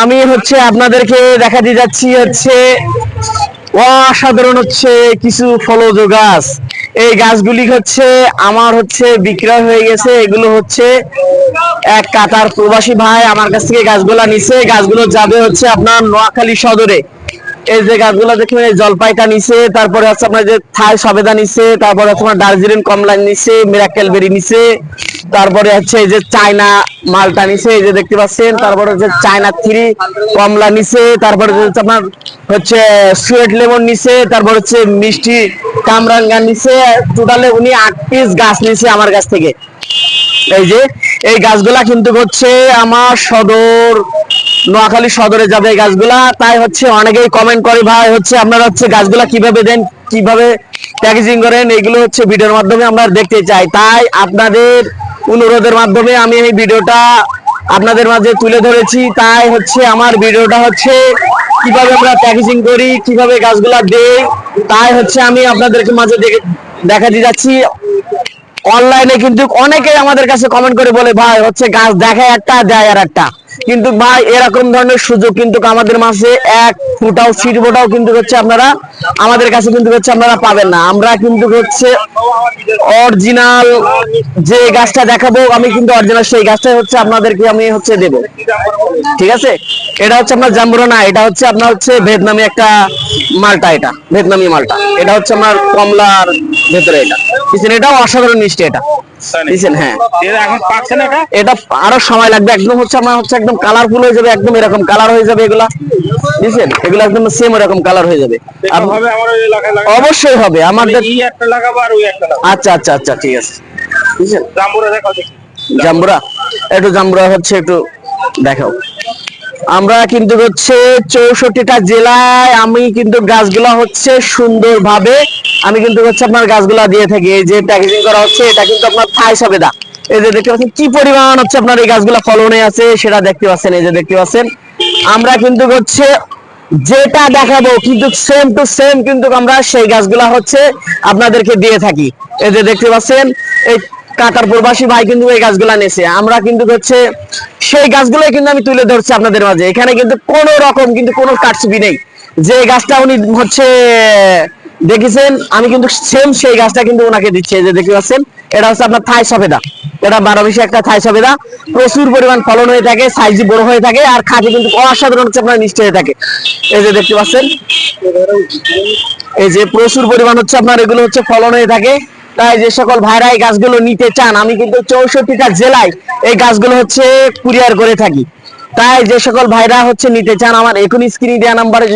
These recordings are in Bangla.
আমি হচ্ছে আপনাদেরকে দেখাতে যাচ্ছি হচ্ছে অসাধারণ হচ্ছে কিছু ফলজ গাছ। এই গাছগুলি হচ্ছে আমার হচ্ছে বিক্রয় হয়ে গেছে। এগুলো হচ্ছে এক কাতার প্রবাসী ভাই আমার কাছ থেকে গাছগুলা নিছে। গাছগুলো যাবে হচ্ছে আপনার নোয়াখালী সদরে। এই যে গাছগুলো দেখবেন এই জলপাইটা নিছে, তারপরে হচ্ছে আপনার যে থাই সবেদা নিছে, তারপরে হচ্ছে আপনার দার্জিলিং কমলা নিছে মিরাকেল বেরি নিছে। তারপরে হচ্ছে এই যে চায়না মালটা নিছে, এই যে দেখতে পাচ্ছেন, তারপরে হচ্ছে চায়না থ্রি কমলা নিছে, তারপরে হচ্ছে আপনার হচ্ছে সুয়েট লেমন নিছে, তারপর হচ্ছে মিষ্টি কামরাঙ্গা নিছে টোটালে উনি আট পিস গাছ নিছে আমার কাছ থেকে। এই যে, এই গাছগুলা কিন্তু হচ্ছে আমার সদর, নোয়াখালী সদরে যাবে এই গাছগুলা। তাই হচ্ছে অনেকেই কমেন্ট করে, ভাই, হচ্ছে আপনারা হচ্ছে গাছগুলা কীভাবে দেন, কীভাবে প্যাকেজিং করেন? এগুলো হচ্ছে ভিডিওর মাধ্যমে আমরা দেখতে চাই। তাই আপনাদের অনুরোধের মাধ্যমে আমি এই ভিডিওটা আপনাদের মাঝে তুলে ধরেছি। তাই হচ্ছে আমার ভিডিওটা হচ্ছে কীভাবে আমরা প্যাকেজিং করি, কীভাবে গাছগুলা দেই, তাই হচ্ছে আমি আপনাদেরকে মাঝে দেখে দিয়ে যাচ্ছি। অনলাইনে কিন্তু অনেকেই আমাদের কাছে কমেন্ট করে বলে, ভাই, হচ্ছে গাছ দেখায় একটা, দেয় আর একটা। কিন্তু ভাই, এরকম ধরনের সুযোগ কিন্তু আমাদের মাঝে এক ফুটাও সিট ফোটাও কিন্তু হচ্ছে আপনারা, আমাদের কাছে কিন্তু হচ্ছে আপনারা পাবেন না। আমরা কিন্তু হচ্ছে অরিজিনাল যে গাছটা দেখাবো, আমি কিন্তু অরিজিনাল সেই গাছটাই হচ্ছে আপনাদেরকে আমি হচ্ছে দেব। ঠিক আছে? এটা হচ্ছে আপনার জাম্বুরা না এটা হচ্ছে আপনার হচ্ছে ভিয়েতনামি একটা মালটা এটা ভিয়েতনামি মালটা। এটা হচ্ছে আমার কমলার ভেতরে এটা। পিছনে এটাও অসাধারণ মিষ্টি এটা। বুঝছেন হ্যাঁ। এর এখন পাচ্ছে না এটা? আরও সময় লাগবে একদম হচ্ছে আমার হচ্ছে একদম কালারফুল হয়ে যাবে একদম এরকম কালার হয়ে যাবে এগুলা। এগুলো একদম সেম এরকম কালার হয়ে যাবে। অবশ্যই হবে আমাদের আচ্ছা আচ্ছা আচ্ছা ঠিক আছে। জাম্বুরা? একটু জাম্বুরা হচ্ছে একটু দেখাও। আমরা কিন্তু হচ্ছে চৌষট্টিটা জেলায়, আমি কিন্তু গাছগুলা হচ্ছে সুন্দরভাবে, আমি কিন্তু হচ্ছে আপনার গাছগুলা দিয়ে থাকি। এই যে প্যাকেজিং করা হচ্ছে, এটা কিন্তু আপনার থাই সবেদা। এই যে দেখতে পাচ্ছেন, কি পরিমাণ হচ্ছে আপনার এই গাছগুলা ফলনে আছে, সেটা দেখতে পাচ্ছেন, এই যে দেখতে পাচ্ছেন। আমরা কিন্তু হচ্ছে যেটা দেখাবো, কিন্তু সেম টু সেম কিন্তু আমরা সেই গাছগুলা হচ্ছে আপনাদেরকে দিয়ে থাকি। এই যে দেখতে পাচ্ছেন, এই কাতার প্রবাসী ভাই কিন্তু এই গাছগুলা নেছে। আমরা কিন্তু হচ্ছে সেই গাছগুলোই কিন্তু আমি তুলে ধরছি আপনাদের মাঝে। এখানে কিন্তু কোনো রকম কিন্তু কোনো কাটছবি নেই। যে গাছটা উনি হচ্ছে দেখেছেন, আমি কিন্তু সেম সেই গাছটা কিন্তু ওনাকে দিচ্ছি। যে দেখতে পাচ্ছেন, এটা হচ্ছে আপনার থাই সফেদা। এটা বারো বিশে একটা থাই সফেদা। প্রচুর পরিমাণ ফলন হয়ে থাকে সাইজ বড় হয়ে থাকে, আর খাতে কিন্তু অসাধারণ হচ্ছে আপনার মিষ্টি হয়ে থাকে। এই যে দেখতে পাচ্ছেন, এই যে প্রচুর পরিমাণ হচ্ছে আপনার এগুলো হচ্ছে ফলন হয়ে থাকে। তাই যে সকল ভাইরা এই গাছগুলো নিতে চান, আমি কিন্তু চৌষট্টিটা জেলায় এই গাছগুলো হচ্ছে কুরিয়ার করে থাকি। তাই যে সকল ভাইরা হচ্ছে নিতে চান, আমার এখন স্ক্রিনে দেওয়া নাম্বারে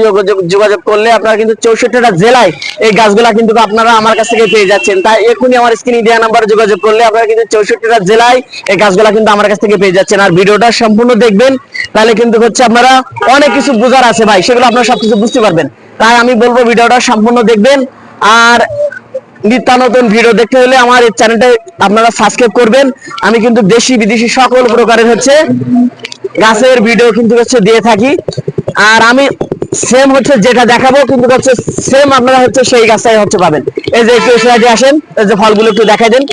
যোগাযোগ করলে আপনারা কিন্তু চৌষট্টিটা জেলায় এই গাছগুলা কিন্তু আপনারা আমার কাছ থেকে পেয়ে যাচ্ছেন। তাই এখনই আমার স্ক্রিনে দেওয়া নাম্বারে যোগাযোগ করলে আপনারা কিন্তু চৌষট্টিটা জেলায় এই গাছগুলা কিন্তু আমার কাছ থেকে পেয়ে যাচ্ছেন। আর ভিডিওটা সম্পূর্ণ দেখবেন, তাহলে কিন্তু হচ্ছে আপনারা অনেক কিছু বোঝার আছে ভাই, সেগুলো আপনারা সবকিছু বুঝতে পারবেন। তাই আমি বলব ভিডিওটা সম্পূর্ণ দেখবেন, আর নিত্য নতুন ভিডিও দেখতে হলে আমার এই চ্যানেলটা আপনারা সাবস্ক্রাইব করবেন। আমি কিন্তু দেশি, বিদেশি সকল প্রকারের হচ্ছে গাছের ভিডিও কিন্তু হচ্ছে দিয়ে থাকি। আর আমি সেম হচ্ছে যেটা দেখাবো, কিন্তু হচ্ছে সেম আপনারা হচ্ছে সেই গাছটাই হচ্ছে পাবেন। এই যে একটু সাইডে আসেন, এই যে ফলগুলো একটু দেখাই দেন।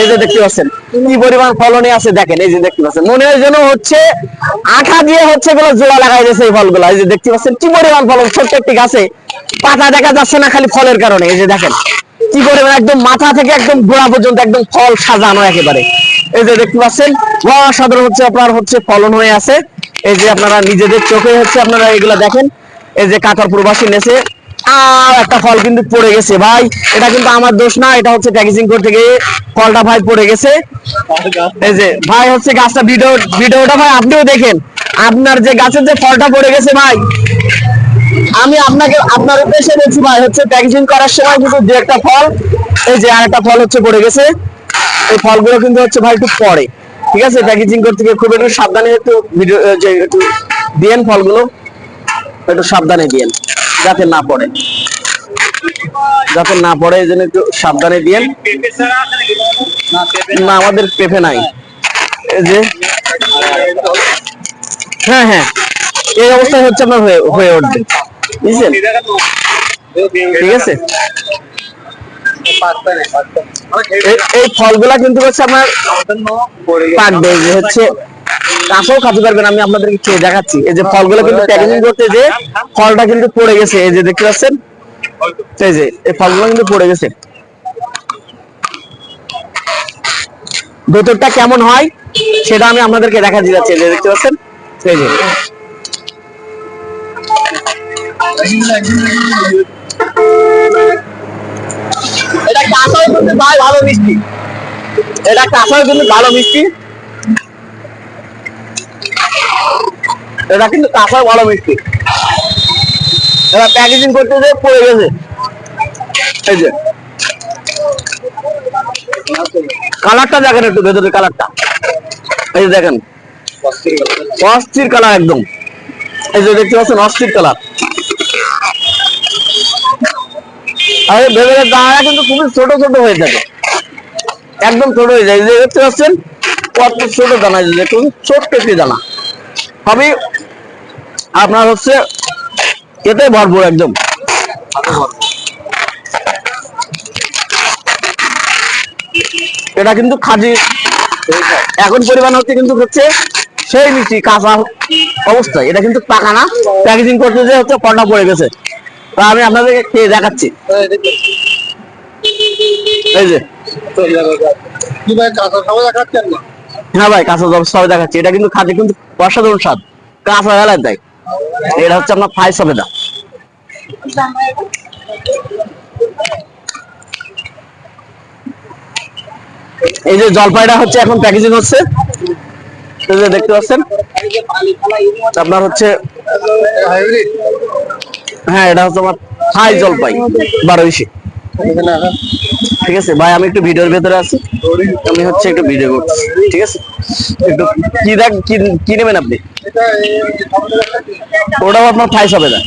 এই যে দেখতে পাচ্ছেন, কি পরিমাণ ফলনে আছে দেখেন, এই যে দেখতে পাচ্ছেন। মনে হয় যেন হচ্ছে আঠা দিয়ে হচ্ছে এগুলো জোড়া লাগাই দিয়েছে এই ফলগুলো। এই যে দেখতে পাচ্ছেন, কি পরিমাণ ফলন ছোট্ট একটি গাছে পাতা দেখা যাচ্ছে না খালি ফলের কারণে। এই যে দেখেন কি পরিমাণ একদম মাথা থেকে একদম গোড়া পর্যন্ত একদম ফল সাজানো একেবারে। এই যে দেখতে পাচ্ছেন, অসাধারণ হচ্ছে আপনার হচ্ছে ফলন হয়ে আছে। এই যে আপনারা নিজেদের চোখে হচ্ছে আপনারা দেখেন। এই যে নেছে, আর একটা ফল কিন্তু পড়ে গেছে ভাই। এটা কিন্তু আমার দোষ না, এটা হচ্ছে প্যাকেজিং করতে গিয়ে ফলটা ভাই পড়ে গেছে। এই যে ভাই হচ্ছে গাছটা ভিডিও ভিডিওটা ভাই আপনিও দেখেন। আপনার যে গাছের যে ফলটা পড়ে গেছে ভাই আমি আপনাকে, আপনার উদ্দেশ্যে বলছি ভাই, হচ্ছে প্যাকেজিং করার সময় কিন্তু দু একটা ফল, এই যে আর একটা ফল হচ্ছে পড়ে গেছে। এই ফলগুলো কিন্তু হচ্ছে ভাই একটু পরে ঠিক আছে? প্যাকেজিং করতে গিয়ে খুব একটু সাবধানে একটু একটু দিয়েন ফলগুলো, একটু সাবধানে দিয়েন, যাতে না পড়ে। যাতে না পড়ে, এই জন্য একটু সাবধানে দিয়েন? না, আমাদের পেঁপে নাই। এই যে হ্যাঁ হ্যাঁ এই অবস্থায় হচ্ছে আপনার হয়ে উঠবে। বুঝছেন ঠিক আছে। এই- ফলগুলা কিন্তু হচ্ছে আপনার পাকবে হচ্ছে কাঁচাও খাতে পারবেন আমি আপনাদেরকে খেয়ে দেখাচ্ছি। এই যে ফলগুলো কিন্তু প্যাকেজিং করতে যে ফলটা কিন্তু পড়ে গেছে এই যে দেখতে পাচ্ছেন? এই যে এই ফলগুলো কিন্তু পড়ে গেছে। ভেতরটা কেমন হয় সেটা আমি আপনাদেরকে দেখা এই দেখতে পাচ্ছেন? এই যে। এটা কাঁচাও কিন্তু ভাই ভালো মিষ্টি? এটা কাঁচাও কিন্তু ভালো মিষ্টি? এটা কিন্তু কাঁচাও ভালো মিষ্টি। এটা প্যাকেজিং করতে যে পড়ে গেছে। এই যে। কালারটা দেখেন একটু ভেতরের কালারটা। এই যে দেখেন। অস্থির কালার একদম। এই যে দেখতে পাচ্ছেন অস্থির কালার। আরে ভেতরের দানা কিন্তু খুবই ছোট ছোট হয়ে একদম ছোট হয়ে যায়। যে দেখতে পাচ্ছেন, কত ছোট দানা ছোট্ট একটি দানা। আপনার হচ্ছে এতে ভরপুর একদম। এটা কিন্তু খাজি। এখন পরিমাণ হচ্ছে কিন্তু হচ্ছে সেই মিষ্টি কাঁচা অবস্থায়। এটা কিন্তু পাকা না। প্যাকেজিং করতে যে হচ্ছে কন্যা পড়ে গেছে। তা আমি আপনাদেরকে খেয়ে দেখাচ্ছি। এই যে। হ্যাঁ ভাই কাঁচা জব দেখাচ্ছি। এটা কিন্তু খাতে কিন্তু অসাধারণ স্বাদ। কাঁচা বেলায় দেয় এটা হচ্ছে আপনার সবেদা এই যে জলপাইটা হচ্ছে এখন প্যাকেজিং হচ্ছে। দেখতে পাচ্ছেন। আপনার হচ্ছে হাইব্রিড হ্যাঁ এটা হচ্ছে আমার হাই জলপাই বারো ইসি ঠিক আছে, ভাই, আমি একটু ভিডিওর ভেতরে আছি। আমি হচ্ছে একটু ভিডিও করছি ঠিক আছে? একটু কি দেখ, কি নেবেন আপনি? ওটাও আপনার ফাইস হবে না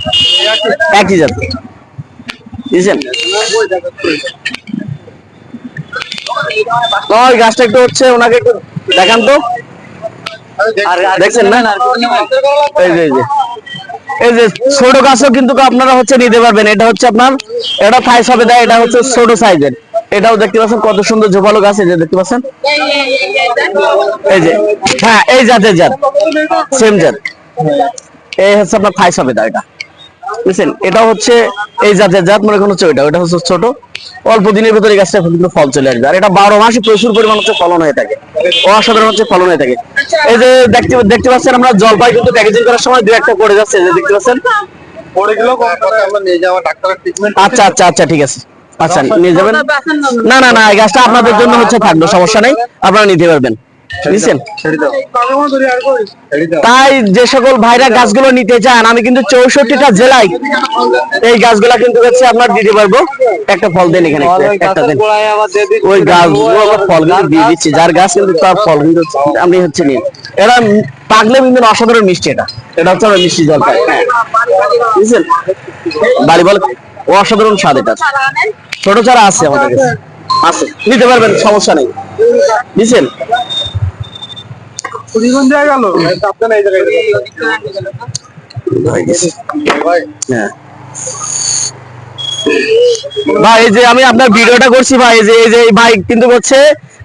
একই জাত। বুঝছেন? ওই গাছটা একটু হচ্ছে ওনাকে একটু দেখান তো। দেখছেন না? এই যে। এই যে ছোট গাছও কিন্তু আপনারা হচ্ছে নিতে পারবেন। এটা হচ্ছে আপনার, এটা থাই সবেদা এটা হচ্ছে ছোট সাইজের এটাও দেখতে পাচ্ছেন কত সুন্দর ঝোপালো গাছ এই যে দেখতে পাচ্ছেন। এই যে হ্যাঁ এই জাতের জাত সেম জাত। এই হচ্ছে আপনার ফাইস সবেদা এটা। বুঝছেন এটা হচ্ছে এই জাতের জাত মনে হচ্ছে ওইটা ওটা হচ্ছে ছোট। অল্প দিনের ভিতরে গাছটা কিন্তু ফল চলে আসবে। আর এটা বারো মাসে প্রচুর পরিমাণ হচ্ছে ফলন হয়ে থাকে। অসাধারণ হচ্ছে ফলন হয়ে থাকে। এই যে দেখতে দেখতে পাচ্ছেন আমরা জলপাই কিন্তু প্যাকেজিং করার সময় দু একটা পড়ে যাচ্ছে যে দেখতে পাচ্ছেন। আচ্ছা আচ্ছা আচ্ছা ঠিক আছে। আচ্ছা নিয়ে যাবেন? না না না এই গাছটা আপনাদের জন্য হচ্ছে থাকবে সমস্যা নেই। আপনারা নিতে পারবেন। দাও তাই যে সকল ভাইরা গাছগুলো নিতে চান আমি কিন্তু চৌষট্টিটা জেলায় এই গাছগুলা কিন্তু হচ্ছে আপনার দিতে পারব একটা ফল দেন এখানে একটা- দেন। ওই গাছগুলো আমার ফল কিন্তু দিয়ে দিচ্ছি। যার গাছ কিন্তু তার ফল কিন্তু আমি হচ্ছে নিন। এটা পাকলে কিন্তু অসাধারণ মিষ্টি এটা। এটা হচ্ছে আমার মিষ্টি জলপাই। হ্যাঁ। বুঝছেন? বাড়ি বল অসাধারণ স্বাদ এটা। ছোট চারা আছে আমাদের কাছে। আছে। নিতে পারবেন সমস্যা নেই। বুঝছেন? কুড়িগুণ যায় গেল? আপনার এই জায়গায় ভাই হ্যাঁ। ভাই এই যে আমি আপনার ভিডিওটা করছি ভাই এই যে এই যে ভাই কিন্তু হচ্ছে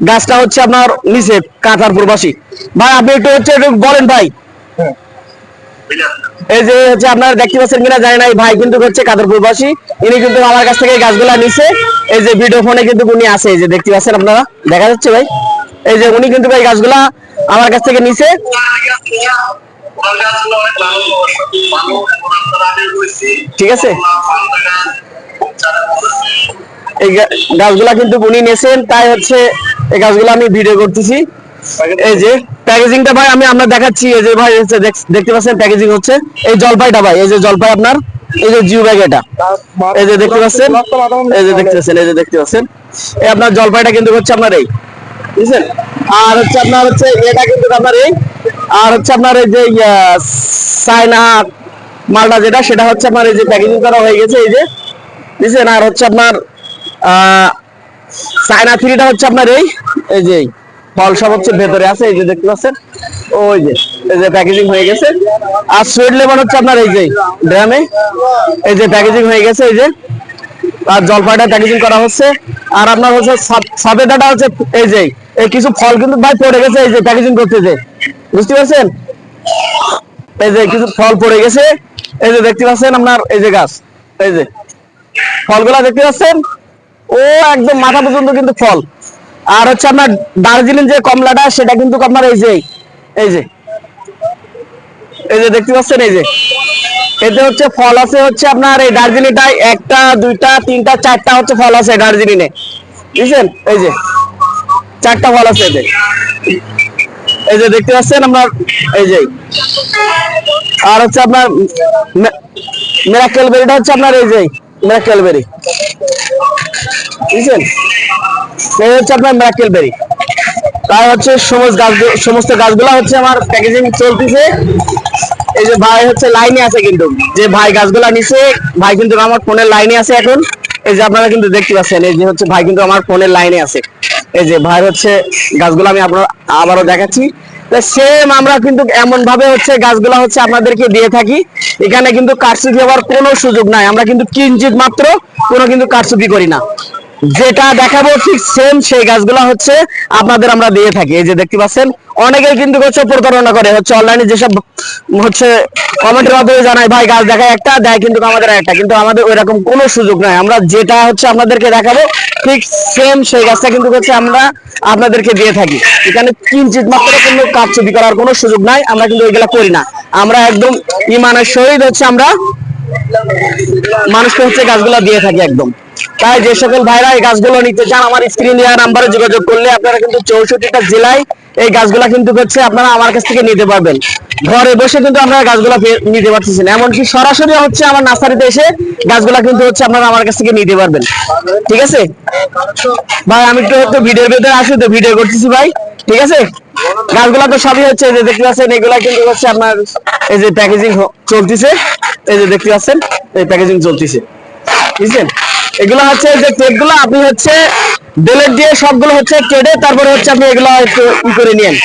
গাছটা হচ্ছে আপনার নিচে কাঁথার প্রবাসী। ভাই আপনি একটু হচ্ছে একটু বলেন ভাই। এই যে হচ্ছে আপনারা দেখতে পাচ্ছেন কিনা জানি না এই ভাই কিন্তু হচ্ছে কাদের প্রবাসী। ইনি কিন্তু আমার কাছ থেকে এই গাছগুলা নিছে। এই যে ভিডিও ফোনে কিন্তু উনি আছে এই যে দেখতে পাচ্ছেন আপনারা? দেখা যাচ্ছে ভাই। এই যে উনি কিন্তু ভাই গাছগুলা আমার কাছ থেকে নিছে। ঠিক আছে? এই গাছগুলা কিন্তু উনি নেছেন তাই হচ্ছে এই গাছগুলো আমি ভিডিও করতেছি। এই যে প্যাকেজিংটা ভাই আমি আপনার দেখাচ্ছি, এই যে ভাই দেখতে পাচ্ছেন প্যাকেজিং হচ্ছে। এই জলপাইটা ভাই, এই যে জলপাই আপনার, এই যে জিও ব্যাগ এটা। এই যে দেখতে পাচ্ছেন, এই যে দেখতে পাচ্ছেন, এই যে দেখতে পাচ্ছেন। এই আপনার জলপাইটা কিন্তু হচ্ছে আপনার এই বুঝছেন? আর হচ্ছে আপনার হচ্ছে এটা কিন্তু আপনার এই, আর হচ্ছে আপনার এই যে চায়না মালটা যেটা, সেটা হচ্ছে আপনার এই যে প্যাকেজিং করা হয়ে গেছে, এই যে, বুঝছেন? আর হচ্ছে আপনার চায়না থ্রিটা হচ্ছে আপনার এই এই যে। ফল সব হচ্ছে ভেতরে আছে, এই যে দেখতে পাচ্ছেন? ওই যে, এই যে প্যাকেজিং হয়ে গেছে। আর সুইট লেমন হচ্ছে আপনার এই যে, ড্রামে, এই যে প্যাকেজিং হয়ে গেছে, এই যে আর জলপাইটা প্যাকেজিং করা হচ্ছে। আর আপনার হচ্ছে সাব- সবেদাটা হচ্ছে এই যে, এই কিছু ফল কিন্তু ভাই পড়ে গেছে, এই যে প্যাকেজিং করতে যে। বুঝতে পারছেন? এই যে কিছু ফল পড়ে গেছে। এই যে দেখতে পাচ্ছেন আপনার, এই যে গাছ, এই যে। ফলগুলা দেখতে পাচ্ছেন? ও, একদম মাথা পর্যন্ত কিন্তু ফল। আর হচ্ছে আপনার দার্জিলিং যে কমলাটা, সেটা কিন্তু আপনার এই যে এই যে। এই যে দেখতে পাচ্ছেন, এই যে। এতে হচ্ছে ফল আছে হচ্ছে আপনার এই দার্জিলিংটায় একটা, দুইটা, তিনটা, চারটা হচ্ছে ফল আছে দার্জিলিং এ বুঝছেন? এই যে, চারটা ফল আছে এতে। এই যে দেখতে পাচ্ছেন আপনার, এই যে। আর হচ্ছে আপনার মেরাকেল বেরিটা হচ্ছে আপনার এই যে মেরাকেল বেরি। বুঝছেন? এই হচ্ছে আপনার মেরাকেল বেরি। তাই হচ্ছে সমস্ত গাছ সমস্ত গাছগুলা হচ্ছে আমার প্যাকেজিং চলতেছে। এই যে ভাই হচ্ছে লাইনে আছে কিন্তু। যে ভাই গাছগুলা নিছে, ভাই কিন্তু আমার ফোনের লাইনে আছে এখন। এই যে আপনারা কিন্তু দেখতে পাচ্ছেন, এই যে হচ্ছে ভাই কিন্তু আমার ফোনের লাইনে আছে। এই যে ভাই হচ্ছে গাছগুলো আমি আপনার আবারও দেখাচ্ছি। সেম আমরা কিন্তু এমন ভাবে হচ্ছে গাছগুলা হচ্ছে আপনাদেরকে দিয়ে থাকি। এখানে কিন্তু কারচুপি হওয়ার কোনো সুযোগ নাই। আমরা কিন্তু কিঞ্চিত মাত্র কোনো কিন্তু কারচুপি করি না। যেটা দেখাবো ঠিক সেম সেই গাছগুলা হচ্ছে আপনাদের আমরা দিয়ে থাকি। এই যে দেখতে পাচ্ছেন, অনেকেই কিন্তু হচ্ছে প্রতারণা করে। হচ্ছে অনলাইনে যেসব, হচ্ছে কমেন্টের মাধ্যমে জানায় ভাই, গাছ দেখায় একটা, দেয় কিন্তু আমাদের একটা কিন্তু আমাদের ওইরকম কোনো সুযোগ নাই। আমরা যেটা হচ্ছে আপনাদেরকে দেখাবো, ঠিক সেম সেই গাছটা কিন্তু হচ্ছে আমরা আপনাদেরকে দিয়ে থাকি। এখানে কিঞ্চিত মাত্র কোনো কাজ ছবি করার কোনো সুযোগ নাই, আমরা কিন্তু ওইগুলা করি না। আমরা একদম ইমানের সহিত হচ্ছে আমরা মানুষকে হচ্ছে গাছগুলা দিয়ে থাকি একদম। তাই যে সকল ভাইরা এই গাছগুলো নিতে চান, আমার স্ক্রিন দেওয়া নাম্বারে যোগাযোগ করলে আপনারা কিন্তু চৌষট্টিটা জেলায় এই গাছগুলা কিন্তু হচ্ছে আপনারা আমার কাছ থেকে নিতে পারবেন। ঘরে বসে কিন্তু আপনারা গাছগুলা নিতে পারতেছেন। এমনকি সরাসরি হচ্ছে আমার নার্সারিতে এসে গাছগুলা কিন্তু হচ্ছে আপনারা আমার কাছ থেকে নিতে পারবেন। ঠিক আছে? ভাই, আমি একটু হয়তো ভিডিওর ভেতরে আসি, তো ভিডিও করতেছি ভাই। ঠিক আছে? গাছগুলা তো সবই হচ্ছে এই যে দেখতে পাচ্ছেন, এগুলা কিন্তু হচ্ছে আপনার এই যে প্যাকেজিং চলতেছে। এই যে দেখতে পাচ্ছেন, এই প্যাকেজিং চলতেছে। বুঝছেন? এগুলো হচ্ছে যে কেকগুলো আপনি হচ্ছে বেলেট দিয়ে সবগুলো হচ্ছে কেটে তারপরে হচ্ছে আপনি এগুলো একটু ই করে নিয়েন।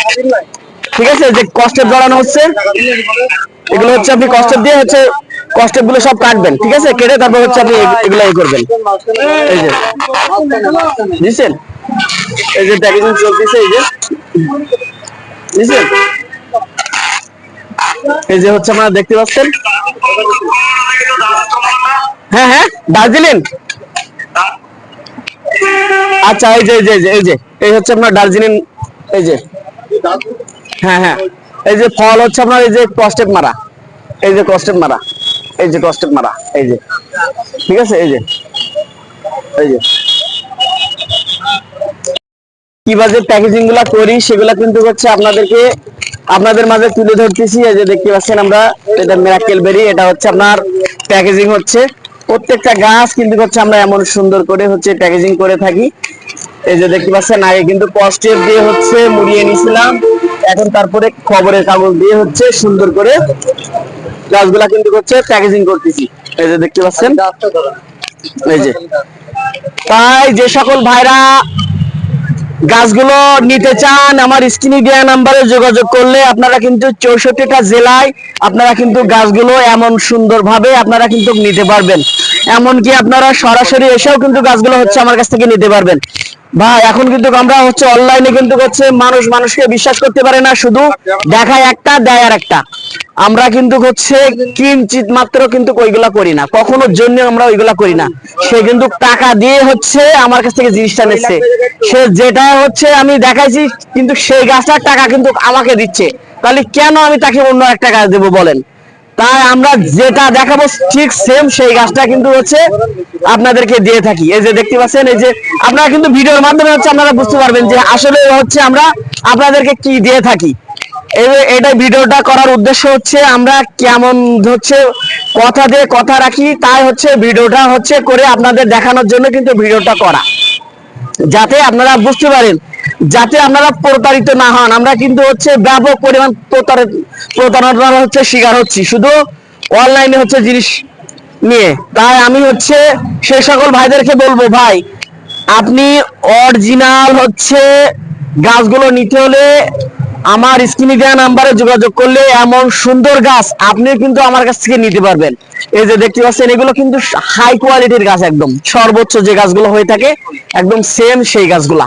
ঠিক আছে? যে কষ্টেপ জড়ানো হচ্ছে, এগুলো হচ্ছে আপনি কষ্টেপ দিয়ে হচ্ছে কষ্টেপগুলো সব কাটবেন, ঠিক আছে? কেটে তারপর হচ্ছে আপনি এগুলো ই করবেন। এই যে, বুঝছেন? এই যে প্যাকেজিং চলতেছে এই যে, বুঝছেন? এই যে হচ্ছে আপনারা দেখতে পাচ্ছেন? হ্যাঁ হ্যাঁ দার্জিলিং। আচ্ছা এই যে এই যে এই যে, এই হচ্ছে আপনার দার্জিলিং এই যে। হ্যাঁ হ্যাঁ এই যে ফল হচ্ছে আপনার এই যে কস্টেপ মারা। এই যে কস্টেপ মারা এই যে কস্টেপ মারা এই যে। ঠিক আছে এই যে এই যে। কীভাবে প্যাকেজিংগুলা করি সেগুলা কিন্তু হচ্ছে আপনাদেরকে আপনাদের মাঝে তুলে ধরতেছি। এই যে দেখতে পাচ্ছেন আমরা এটা মেরাকেল বেরি এটা হচ্ছে আপনার প্যাকেজিং হচ্ছে। প্রত্যেকটা গাছ কিন্তু হচ্ছে আমরা এমন সুন্দর করে হচ্ছে প্যাকেজিং করে থাকি। এই যে দেখতে পাচ্ছেন, আগে কিন্তু কস্টেপ দিয়ে হচ্ছে মুড়িয়ে নিছিলাম এখন তারপরে খবরের কাগজ দিয়ে হচ্ছে সুন্দর করে গাছগুলা কিন্তু হচ্ছে প্যাকেজিং করতেছি। এই যে দেখতে পাচ্ছেন, এই যে। তাই যে সকল ভাইরা গাছগুলো নিতে চান, আমার স্ক্রিনে দেওয়া নাম্বারে যোগাযোগ করলে আপনারা কিন্তু চৌষট্টিটা জেলায় আপনারা কিন্তু গাছগুলো এমন সুন্দরভাবে আপনারা কিন্তু নিতে পারবেন। এমনকি আপনারা সরাসরি এসেও কিন্তু গাছগুলো হচ্ছে আমার কাছ থেকে নিতে পারবেন। ভাই, এখন কিন্তু আমরা হচ্ছে অনলাইনে কিন্তু হচ্ছে মানুষ মানুষকে বিশ্বাস করতে পারে না, শুধু দেখায় একটা, দেয় আর একটা। আমরা কিন্তু হচ্ছে কিঞ্চিত মাত্র কিন্তু ওইগুলা করি না। কখনো জন্য আমরা ওইগুলা করি না। সে কিন্তু টাকা দিয়ে হচ্ছে আমার কাছ থেকে জিনিসটা নিচ্ছে। সে যেটা হচ্ছে আমি দেখাইছি, কিন্তু সেই গাছটার টাকা কিন্তু আমাকে দিচ্ছে। তাহলে কেন আমি তাকে অন্য একটা গাছ দেবো বলেন? তাই আমরা যেটা দেখাবো ঠিক সেম সেই গাছটা কিন্তু হচ্ছে আপনাদেরকে দিয়ে থাকি। এই যে দেখতে পাচ্ছেন, এই যে আপনারা কিন্তু ভিডিওর মাধ্যমে হচ্ছে আপনারা বুঝতে পারবেন যে আসলে হচ্ছে আমরা আপনাদেরকে কি দিয়ে থাকি। এটা ভিডিওটা করার উদ্দেশ্য হচ্ছে আমরা কেমন হচ্ছে কথা দিয়ে কথা রাখি, তাই হচ্ছে ভিডিওটা হচ্ছে করে আপনাদের দেখানোর জন্য কিন্তু ভিডিওটা করা। যাতে আপনারা বুঝতে পারেন, যাতে আপনারা প্রতারিত না হন। আমরা কিন্তু হচ্ছে ব্যাপক পরিমাণ প্রতারণার হচ্ছে শিকার হচ্ছি। শুধু অনলাইনে হচ্ছে জিনিস নিয়ে। তাই আমি হচ্ছে সে সকল ভাইদেরকে বলব, ভাই, আপনি অরিজিনাল হচ্ছে গাছগুলো নিতে হলে আমার স্ক্রিনে দেওয়া নাম্বারে যোগাযোগ করলে এমন সুন্দর গাছ আপনি কিন্তু আমার কাছ থেকে নিতে পারবেন। এই যে দেখতে পাচ্ছেন, এগুলো কিন্তু হাই কোয়ালিটির গাছ একদম। সর্বোচ্চ যে গাছগুলো হয়ে থাকে, একদম সেম সেই গাছগুলা।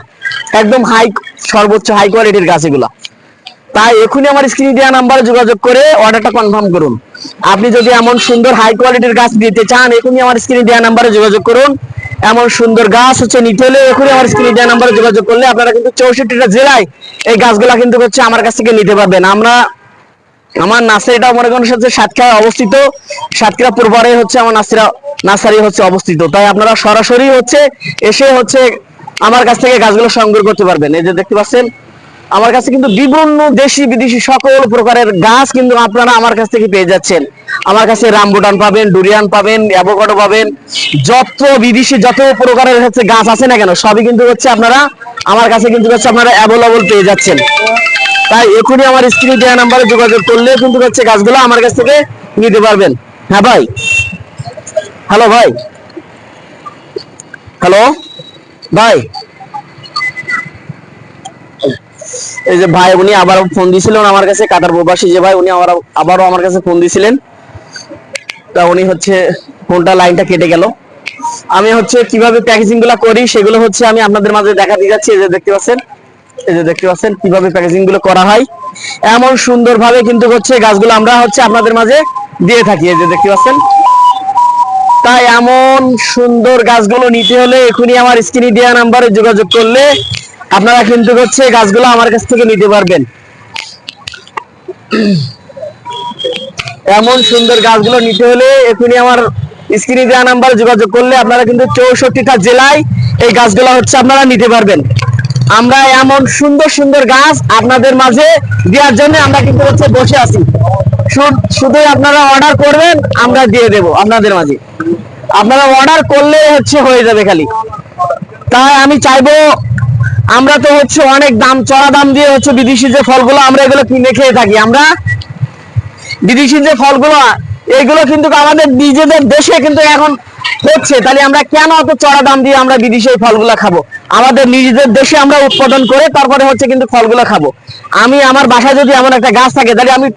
একদম হাই সর্বোচ্চ হাই কোয়ালিটির গাছ এগুলা। তাই এখনই আমার স্ক্রিনে দেওয়া নাম্বারে যোগাযোগ করে অর্ডারটা কনফার্ম করুন। আপনি যদি এমন সুন্দর হাই কোয়ালিটির গাছ নিতে চান, এখনই আমার স্ক্রিনে দেওয়া নাম্বারে যোগাযোগ করুন। এমন সুন্দর গাছ হচ্ছে নিতে হলে এখনই আমার স্ক্রিনে দেওয়া নাম্বারে যোগাযোগ করলে আপনারা কিন্তু চৌষট্টিটা জেলায় এই গাছগুলা কিন্তু হচ্ছে আমার কাছ থেকে নিতে পারবেন। আমরা, আমার নার্সারিটা মনে করেন হচ্ছে সাতক্ষীরা অবস্থিত। সাতক্ষীরা পূর্বারে হচ্ছে আমার নার্সারা, নার্সারি হচ্ছে অবস্থিত। তাই আপনারা সরাসরি হচ্ছে এসে হচ্ছে আমার কাছ থেকে গাছগুলো সংগ্রহ করতে পারবেন। এই যে দেখতে পাচ্ছেন আমার কাছে কিন্তু বিভিন্ন দেশি বিদেশি সকল প্রকারের গাছ কিন্তু আপনারা আমার কাছ থেকে পেয়ে যাচ্ছেন। আমার কাছে রামবুটান পাবেন, ডুরিয়ান পাবেন, অ্যাভোকাডো পাবেন, যত বিদেশি যত প্রকারের হচ্ছে গাছ আছে না কেন, সবই কিন্তু হচ্ছে আপনারা, আমার কাছে কিন্তু হচ্ছে আপনারা অ্যাভেলেবল পেয়ে যাচ্ছেন। তাই এখনই আমার স্ক্রিনে দেওয়া নাম্বারে যোগাযোগ করলে কিন্তু হচ্ছে গাছগুলো আমার কাছ থেকে নিতে পারবেন। হ্যাঁ ভাই? হ্যালো ভাই? হ্যালো ভাই? এই যে ভাই, উনি আবার ফোন দিয়েছিলেন আমার কাছে, কাতার প্রবাসী যে ভাই, উনি আবার আবারও আমার কাছে ফোন দিয়েছিলেন। তা উনি হচ্ছে ফোনটা লাইনটা কেটে গেল। আমি হচ্ছে কীভাবে প্যাকেজিংগুলা করি, সেগুলো হচ্ছে আমি আপনাদের মাঝে দেখাতে যাচ্ছি। এই যে দেখতে পাচ্ছেন, এই যে দেখতে পাচ্ছেন কীভাবে প্যাকেজিংগুলো করা হয়। এমন সুন্দর ভাবে কিন্তু হচ্ছে গাছগুলো আমরা হচ্ছে আপনাদের মাঝে দিয়ে থাকি। এই যে দেখতে পাচ্ছেন, তাই এমন সুন্দর গাছগুলো নিতে হলে এখনই আমার স্ক্রিনে দেওয়া নাম্বারে যোগাযোগ করলে আপনারা কিন্তু হচ্ছে গাছগুলো আমার কাছ থেকে নিতে পারবেন। এমন সুন্দর গাছগুলো নিতে হলে এখনই আমার স্ক্রিনে দেওয়া নাম্বার যোগাযোগ করলে আপনারা কিন্তু চৌষট্টিটা জেলায় এই গাছগুলো হচ্ছে আপনারা নিতে পারবেন। আমরা এমন সুন্দর সুন্দর গাছ আপনাদের মাঝে দেওয়ার জন্য আমরা কিন্তু হচ্ছে বসে আছি। শুধু আপনারা অর্ডার করবেন, আমরা দিয়ে দেব আপনাদের মাঝে। আপনারা অর্ডার করলে হচ্ছে হয়ে যাবে খালি। তাই আমি চাইব আমরা তো হচ্ছে অনেক দাম, চড়া দাম দিয়ে হচ্ছে বিদেশি যে ফলগুলো আমরা এগুলো কিনে খেয়ে থাকি। আমরা বিদেশি যে ফলগুলো এইগুলো কিন্তু আমাদের নিজেদের দেশে কিন্তু এখন হচ্ছে। তাহলে আমরা কেন অত চড়া দাম দিয়ে আমরা বিদেশি এই ফলগুলো খাব? আমাদের নিজেদের দেশে আমরা উৎপাদন করে তারপরে হচ্ছে কিন্তু ফলগুলো খাব। আমি, আমার বাসায় যদি এমন একটা গাছ থাকে, তাহলে আমি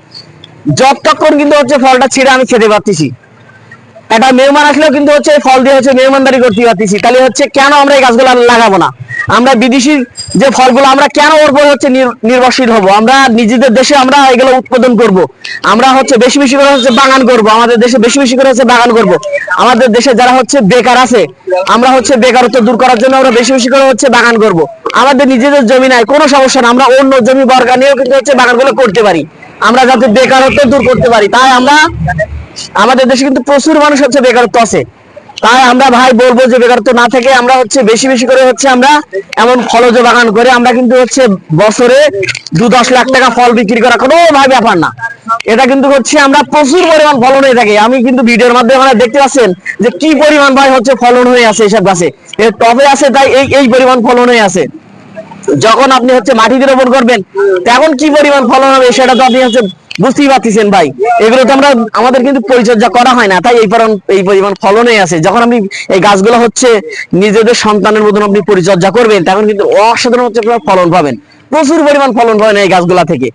যতক্ষণ কিন্তু হচ্ছে ফলটা ছিঁড়ে আমি খেতে পারতেছি। একটা মেহমান আসলেও কিন্তু হচ্ছে ফল দিয়ে হচ্ছে মেহমানদারি করতে পারতেছি। তাহলে হচ্ছে কেন আমরা এই গাছগুলো লাগাবো না? আমরা বিদেশি যে ফলগুলো আমরা কেন ওর উপর হচ্ছে নির্ভরশীল হব? আমরা নিজেদের দেশে আমরা এগুলো উৎপাদন করব। আমরা হচ্ছে বেশি বেশি করে হচ্ছে বাগান করব। আমাদের দেশে বেশি বেশি করে হচ্ছে বাগান করব। আমাদের দেশে যারা হচ্ছে বেকার আছে, আমরা হচ্ছে বেকারত্ব দূর করার জন্য আমরা বেশি বেশি করে হচ্ছে বাগান করব। আমাদের নিজেদের জমি নাই, কোনো সমস্যা না আমরা অন্য জমি বর্গা নিয়েও কিন্তু হচ্ছে বাগানগুলো করতে পারি। আমরা যাতে বেকারত্ব দূর করতে পারি। তাই আমরা, আমাদের দেশে কিন্তু প্রচুর মানুষ হচ্ছে বেকারত্ব আছে। তাই আমরা ভাই বলব যে বেকারত্ব না থেকে আমরা হচ্ছে বেশি বেশি করে হচ্ছে আমরা এমন ফলজ বাগান করে আমরা কিন্তু হচ্ছে বছরে দু দশ লাখ টাকা ফল বিক্রি করা কোনো ভাই ব্যাপার না। এটা কিন্তু হচ্ছে আমরা প্রচুর পরিমাণ ফলন হয়ে থাকে। আমি কিন্তু ভিডিওর মাধ্যমে আপনারা দেখতে পাচ্ছেন যে কি পরিমাণ ভাই হচ্ছে ফলন হয়ে আছে এইসব গাছে। এর টবে আছে তাই এই এই পরিমাণ ফলন হয়ে আছে। যখন আপনি হচ্ছে মাটিতে রোপণ করবেন, তখন কি পরিমাণ ফলন হবে সেটা তো আপনি হচ্ছে বুঝতেই পারতেছেন ভাই। এগুলো তো আমরা আমাদের কিন্তু পরিচর্যা করা হয় না। তাই এই পরিমাণ এই পরিমাণ ফলনে আছে। যখন আপনি এই গাছগুলো হচ্ছে নিজেদের সন্তানের মতন আপনি পরিচর্যা করবেন, তখন কিন্তু অসাধারণ হচ্ছে ফলন পাবেন। প্রচুর পরিমাণ ফলন পাবেন এই গাছগুলা থেকে।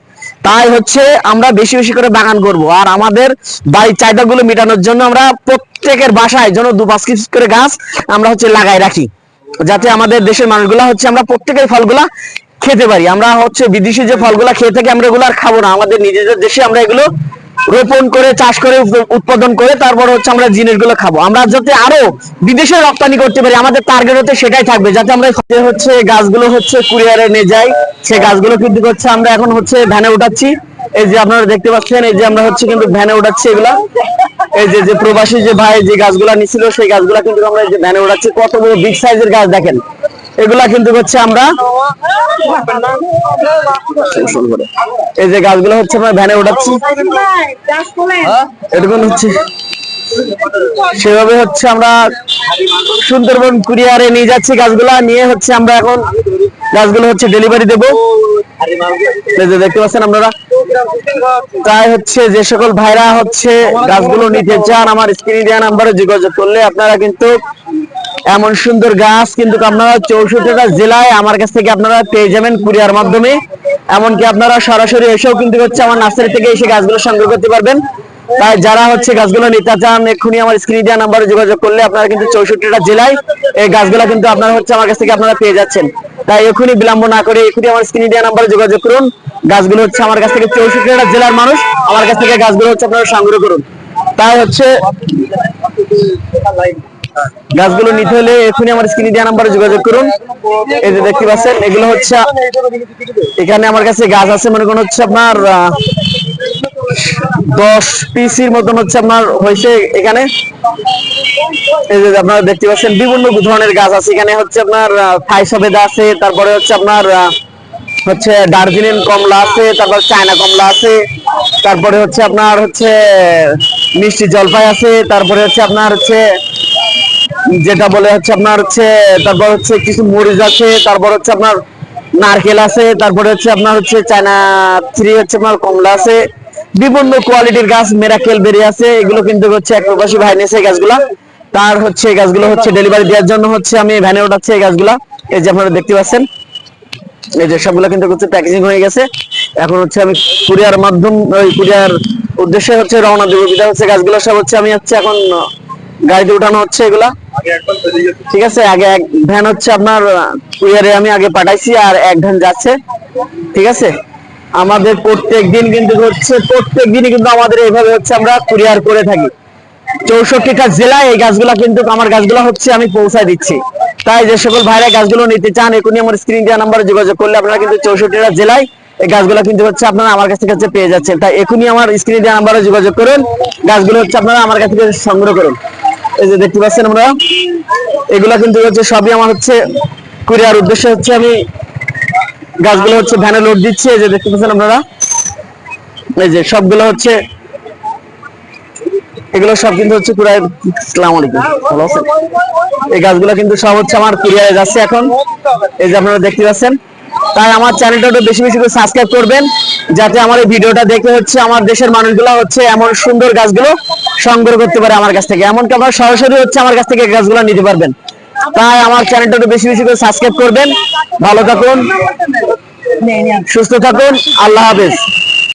তাই হচ্ছে আমরা বেশি বেশি করে বাগান করব। আর আমাদের বাড়ির চাহিদাগুলো মেটানোর জন্য আমরা প্রত্যেকের বাসায় যেন দু পাঁচ কিছু করে গাছ আমরা হচ্ছে লাগাই রাখি। যাতে আমাদের দেশের মানুষগুলা হচ্ছে আমরা প্রত্যেকের ফলগুলা খেতে পারি। আমরা হচ্ছে বিদেশি যে ফলগুলা খেয়ে থাকি, আমরা এগুলো আর খাব না। আমাদের নিজেদের দেশে আমরা এগুলো রোপণ করে, চাষ করে উৎপাদন করে, তারপর হচ্ছে আমরা জিনিসগুলো খাব। আমরা যাতে আরও বিদেশে রপ্তানি করতে পারি, আমাদের টার্গেট হচ্ছে সেটাই থাকবে। যাতে আমরা হচ্ছে গাছগুলো হচ্ছে কুরিয়ারে নিয়ে যাই সেই গাছগুলো কিন্তু হচ্ছে আমরা এখন হচ্ছে ভ্যানে উঠাচ্ছি। এই যে আপনারা দেখতে পাচ্ছেন, এই যে আমরা হচ্ছে কিন্তু ভ্যানে উঠাচ্ছি এগুলা। এই যে যে প্রবাসী যে ভাই যে গাছগুলা নিছিল, সেই গাছগুলা কিন্তু আমরা এই যে ভ্যানে উঠাচ্ছি। কত বড় বিগ সাইজের গাছ দেখেন। এগুলা কিন্তু হচ্ছে আমরা এই যে গাছগুলো হচ্ছে আমরা ভ্যানে উঠাচ্ছি। এরকম হচ্ছে। সেভাবে হচ্ছে আমরা সুন্দরবন কুরিয়ারে নিয়ে যাচ্ছি গাছগুলা নিয়ে হচ্ছে আমরা এখন গাছগুলো হচ্ছে ডেলিভারি দেবো। এই যে দেখতে পাচ্ছেন আপনারা? তাই হচ্ছে যে সকল ভাইরা হচ্ছে গাছগুলো নিতে চান আমার স্ক্রিনে দেওয়া নাম্বারে যোগাযোগ করলে আপনারা কিন্তু এমন সুন্দর গাছ, কিন্তু আপনারা চৌষট্টিটা জেলায় আমার কাছ থেকে আপনারা পেয়ে যাবেন কুরিয়ার মাধ্যমে। এমনকি আপনারা সরাসরি এসেও কিন্তু হচ্ছে আমার নার্সারি থেকে এসে গাছগুলো সংগ্রহ করতে পারবেন। তাই যারা হচ্ছে গাছগুলো নিতে চান, এক্ষুনি আমার স্ক্রিনে দেওয়া নাম্বারে যোগাযোগ করলে আপনারা কিন্তু চৌষট্টিটা জেলায় এই গাছগুলো কিন্তু আপনারা হচ্ছে আমার কাছ থেকে আপনারা পেয়ে যাচ্ছেন। তাই এখনই বিলম্ব না করে এক্ষুনি আমার স্ক্রিনে দেওয়া নাম্বারে যোগাযোগ করুন। গাছগুলো হচ্ছে আমার কাছ থেকে চৌষট্টিটা জেলার মানুষ, আমার কাছ থেকে গাছগুলো হচ্ছে আপনারা সংগ্রহ করুন। তাই হচ্ছে গাছগুলো নিতে হলে এখনই আমার স্ক্রিনে দেওয়া নাম্বারে যোগাযোগ করুন। এই যে দেখতে পাচ্ছেন, এগুলো হচ্ছে এখানে আমার কাছে গাছ আছে, মনে করুন হচ্ছে আপনার দশ পিসির মতন হচ্ছে আপনার হয়েছে এখানে। এই যে আপনারা দেখতে পাচ্ছেন, বিভিন্ন ধরনের গাছ আছে। এখানে হচ্ছে আপনার থাই সবেদা আছে, তারপরে হচ্ছে আপনার হচ্ছে দার্জিলিং কমলা আছে, তারপর চায়না কমলা আছে, তারপরে হচ্ছে আপনার হচ্ছে মিষ্টি জলপাই আছে, তারপরে হচ্ছে আপনার হচ্ছে যেটা বলে হচ্ছে আপনার হচ্ছে, তারপর হচ্ছে কিছু মরিচ আছে, তারপর হচ্ছে আপনার নারকেল আছে, তারপরে হচ্ছে আপনার হচ্ছে চায়না থ্রি হচ্ছে আপনার কমলা আছে, বিভিন্ন কোয়ালিটির গাছ, মেরাকেল বেরিয়ে আছে, এগুলো কিন্তু হচ্ছে এক প্রবাসী ভাই নিয়েছে গাছগুলা। তার হচ্ছে এই গাছগুলো হচ্ছে ডেলিভারি দেওয়ার জন্য হচ্ছে আমি ভ্যানে উঠাচ্ছি এই গাছগুলা। এই যে আপনারা দেখতে পাচ্ছেন, এই যে সবগুলো কিন্তু হচ্ছে প্যাকেজিং হয়ে গেছে। এখন হচ্ছে আমি কুরিয়ার মাধ্যম, ওই কুরিয়ার উদ্দেশ্যে হচ্ছে রওনা দেবো। বিধায় হচ্ছে গাছগুলো সব হচ্ছে আমি হচ্ছে এখন গাড়িতে উঠানো হচ্ছে এগুলা? ঠিক আছে, আগে এক ভ্যান হচ্ছে আপনার, কুরিয়ারে আমি আগে পাঠাইছি আর এক ভ্যান যাচ্ছে। ঠিক আছে? আমাদের প্রত্যেক দিন কিন্তু হচ্ছে, প্রত্যেক দিনই কিন্তু আমাদের এইভাবে হচ্ছে আমরা কুরিয়ার করে থাকি। চৌষট্টিটা জেলায় এই গাছগুলা কিন্তু, আমার গাছগুলো হচ্ছে আমি পৌঁছায় দিচ্ছি। তাই যে সকল ভাইরা গাছগুলো নিতে চান এখনই আমার স্ক্রিন দেওয়া নাম্বারে যোগাযোগ করলে আপনারা কিন্তু চৌষট্টিটা জেলায় এই গাছগুলো কিন্তু হচ্ছে আপনারা আমার কাছ থেকে পেয়ে যাচ্ছেন। তাই এখনই আমার স্ক্রিন দেওয়া নাম্বারে যোগাযোগ করুন। গাছগুলো হচ্ছে আপনারা আমার কাছ থেকে সংগ্রহ করুন। এই যে দেখতে পাচ্ছেন আমরা, এগুলা কিন্তু হচ্ছে সবই আমার হচ্ছে কুরিয়ার উদ্দেশ্যে হচ্ছে আমি গাছগুলো হচ্ছে ভ্যানে লোড দিচ্ছি। এই যে দেখতে পাচ্ছেন আপনারা, এই যে সবগুলো হচ্ছে, এগুলো সব কিন্তু হচ্ছে কুরিয়ার আসসালামু আলাইকুম। ভালো আছেন? এই গাছগুলো কিন্তু সব হচ্ছে আমার কুরিয়ারে যাচ্ছে এখন। এই যে আপনারা দেখতে পাচ্ছেন তাই আমার চ্যানেলটা একটু বেশি বেশি করে সাবস্ক্রাইব করবেন, যাতে আমার এই ভিডিওটা দেখে হচ্ছে আমার দেশের মানুষগুলো হচ্ছে এমন সুন্দর গাছগুলো সংগ্রহ করতে পারে আমার কাছ থেকে। এমনকি আপনারা সরাসরি হচ্ছে আমার কাছ থেকে গাছগুলো নিতে পারবেন। তাই আমার চ্যানেলটা একটু বেশি বেশি করে সাবস্ক্রাইব করবেন। ভালো থাকুন, সুস্থ থাকুন, আল্লাহ হাফেজ।